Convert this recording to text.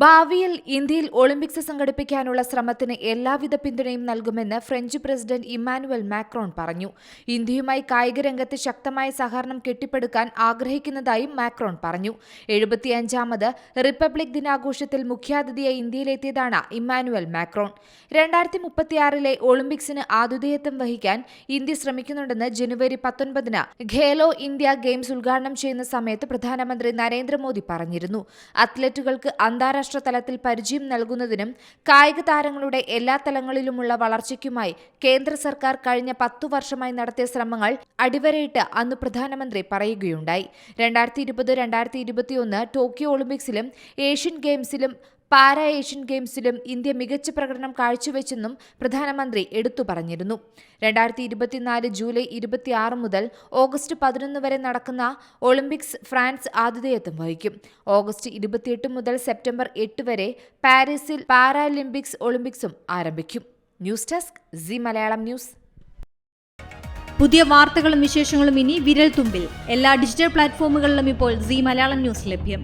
ഭാവിയിൽ ഇന്ത്യയിൽ ഒളിമ്പിക്സ് സംഘടിപ്പിക്കാനുള്ള ശ്രമത്തിന് എല്ലാവിധ പിന്തുണയും നൽകുമെന്ന് ഫ്രഞ്ച് പ്രസിഡന്റ് ഇമ്മാനുവൽ മാക്രോൺ പറഞ്ഞു. ഇന്ത്യയുമായി കായിക രംഗത്ത് ശക്തമായ സഹകരണം കെട്ടിപ്പടുക്കാൻ ആഗ്രഹിക്കുന്നതായും മാക്രോൺ പറഞ്ഞു. എഴുപത്തിയഞ്ചാമത് റിപ്പബ്ലിക് ദിനാഘോഷത്തിൽ മുഖ്യാതിഥിയായി ഇന്ത്യയിലെത്തിയതാണ് ഇമ്മാനുവൽ മാക്രോൺ. രണ്ടായിരത്തി മുപ്പത്തിയാറിലെ ഒളിമ്പിക്സിന് ആതിഥേയത്വം വഹിക്കാൻ ഇന്ത്യ ശ്രമിക്കുന്നുണ്ടെന്ന് ജനുവരി പത്തൊൻപതിന് ഖേലോ ഇന്ത്യ ഗെയിംസ് ഉദ്ഘാടനം ചെയ്യുന്ന സമയത്ത് പ്രധാനമന്ത്രി നരേന്ദ്രമോദി പറഞ്ഞിരുന്നു. അത്ലറ്റുകൾക്ക് അന്താരാഷ്ട്ര തലത്തിൽ പരിചയം നൽകുന്നതിനും കായിക താരങ്ങളുടെ എല്ലാ തലങ്ങളിലുമുള്ള വളർച്ചയ്ക്കുമായി കേന്ദ്ര സർക്കാർ കഴിഞ്ഞ പത്തു വർഷമായി നടത്തിയ ശ്രമങ്ങൾ അടിവരയിട്ട് അന്ന് പ്രധാനമന്ത്രി പറയുകയുണ്ടായി. രണ്ടായിരത്തി ഇരുപത് രണ്ടായിരത്തി ഇരുപത്തിയൊന്ന് ടോക്കിയോ ഒളിമ്പിക്സിലും ഏഷ്യൻ ഗെയിംസിലും പാരാ ഏഷ്യൻ ഗെയിംസിലും ഇന്ത്യ മികച്ച പ്രകടനം കാഴ്ചവെച്ചെന്നും പ്രധാനമന്ത്രി എടുത്തു പറഞ്ഞിരുന്നു. രണ്ടായിരത്തി ഇരുപത്തിനാല് ജൂലൈ ഇരുപത്തിയാറ് മുതൽ ഓഗസ്റ്റ് പതിനൊന്ന് വരെ നടക്കുന്ന ഒളിമ്പിക്സ് ഫ്രാൻസ് ആതിഥേയത്വം വഹിക്കും. ഓഗസ്റ്റ് ഇരുപത്തിയെട്ട് മുതൽ സെപ്റ്റംബർ എട്ട് വരെ പാരീസിൽ പാരാലിമ്പിക്സ് ഒളിമ്പിക്സും ആരംഭിക്കും. News desk C Malayalam news. പുതിയ വാർത്തകളും വിശേഷങ്ങളും ഇനി വിരൽ തുമ്പിൽ. എല്ലാ ഡിജിറ്റൽ പ്ലാറ്റ്ഫോമുകളിലും ഇപ്പോൾ സി മലയാളം ന്യൂസ് ലഭ്യം.